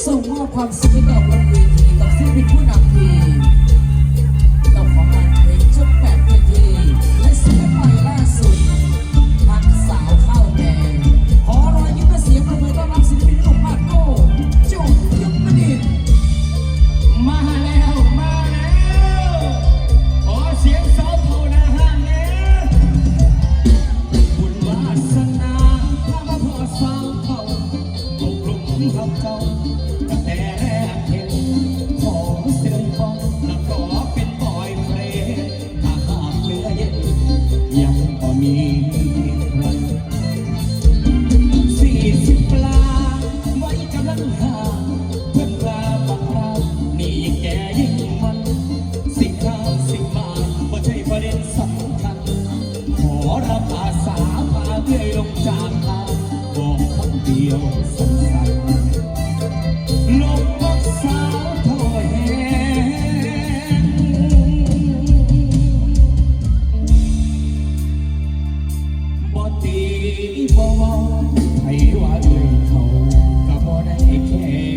ส่งมอบความสุขให้กับบนเวทีกับศิลปินผู้นำทีมเจ้าของานเพลงชุดแปดเวทีและศิลปินใหม่ล่าสุดพักสาวเข้าแกงขอรอยยิ้มและเสียง He came.